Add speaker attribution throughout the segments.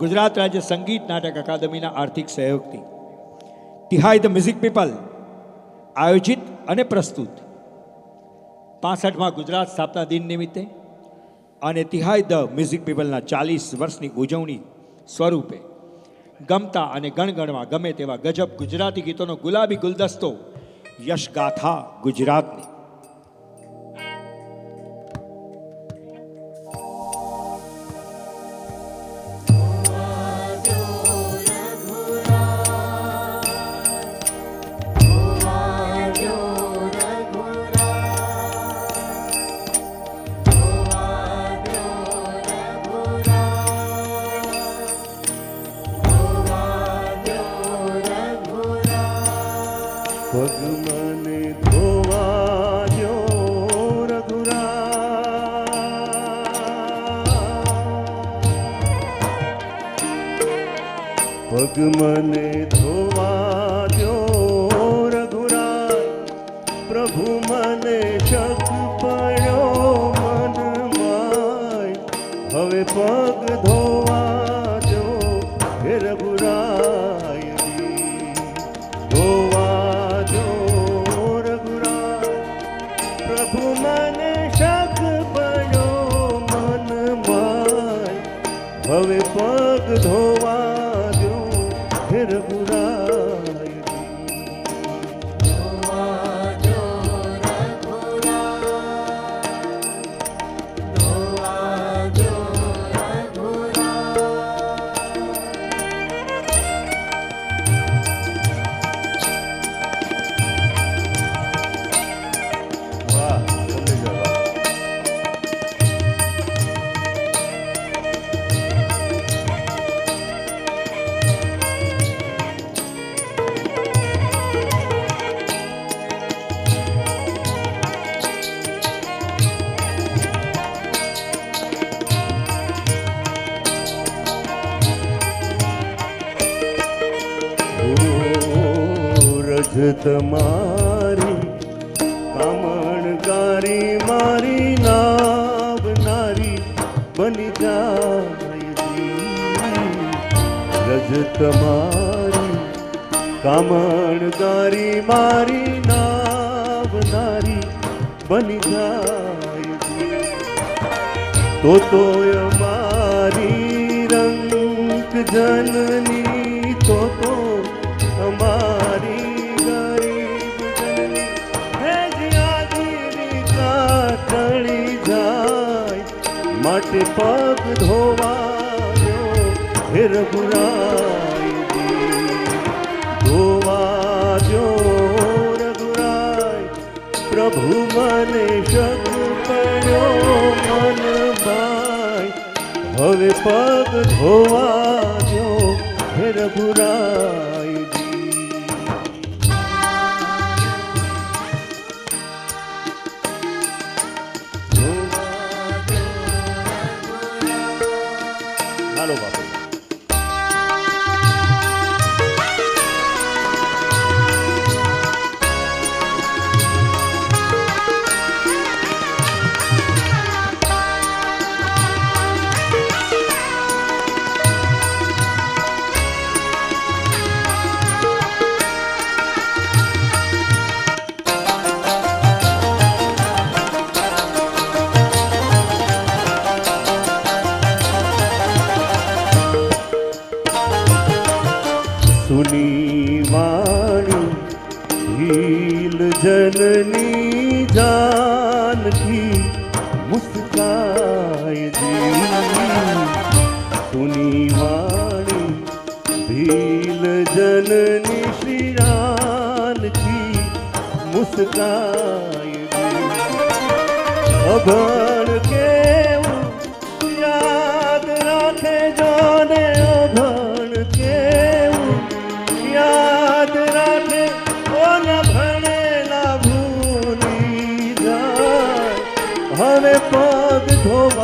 Speaker 1: ગુજરાત રાજ્ય સંગીત નાટક અકાદમીના આર્થિક સહયોગથી. તિહાઈ ધ મ્યુઝિક પીપલ આયોજિત અને પ્રસ્તુત. પાસઠમાં ગુજરાત સ્થાપના દિન નિમિત્તે અને તિહાઈ ધ મ્યુઝિક પીપલના ચાલીસ વર્ષની ઉજવણી સ્વરૂપે ગમતા અને ગણગણવા ગમે તેવા ગજબ ગુજરાતી ગીતોનો ગુલાબી ગુલદસ્તો યશગાથા ગુજરાતની.
Speaker 2: પગ મને ધોવા દ્યો રઘુરા પગ મને ધોવા પગ રજત મારી કામણકારી મારી નાવનારી બની જાય રજ તમારી કામણકારી મારી નાવનારી બની જાય તો તોય મારી રંગ જનની ટળી જાય, માટે પગ ધોવાયો હે રઘુરાય ધોવાજો રઘુરાય પ્રભુ મને શક પડ્યો મન ભાઈ, હવે પગ ધોવા દો હે રઘુરાય હાલો બાપુ સુની વાણી ભીલ જનની જાનકી મુસ્કાય જી સુની વાણી, ભીલ જનની શ્રી જાનકી મુસ્કાય જી પગ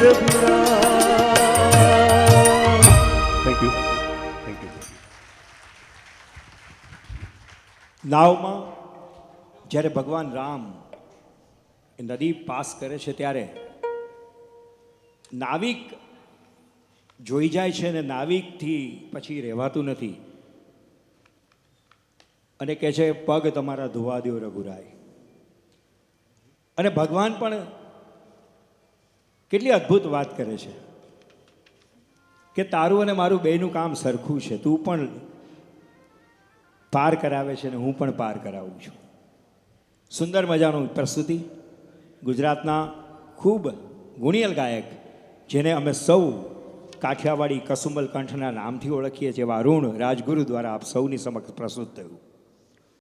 Speaker 2: થેન્ક યુ થેન્ક યુ
Speaker 1: નાવમાં જ્યારે ભગવાન રામ એ નદી પાસ કરે છે ત્યારે નાવિક જોઈ જાય છે ને નાવિકથી પછી રહેવાતું નથી. અને કહે છે, પગ તમારા ધોવા દો રઘુરાય. અને ભગવાન પણ કેટલી અદ્ભુત વાત કરે છે. કે તારું અને મારું બેયનું કામ સરખું છે. તું પણ પાર કરાવે છે ને હું પણ પાર કરાવું છું. સુંદર મજાનું પ્રસ્તુતિ. ગુજરાતના ખૂબ ગુણિયલ ગાયક, જેને અમે સૌ કાઠિયાવાડી કસુંબલ કંઠના નામથી ઓળખીએ છીએ એવા અરુણ રાજગુરુ દ્વારા આપ સૌની સમક્ષ પ્રસ્તુત થયું.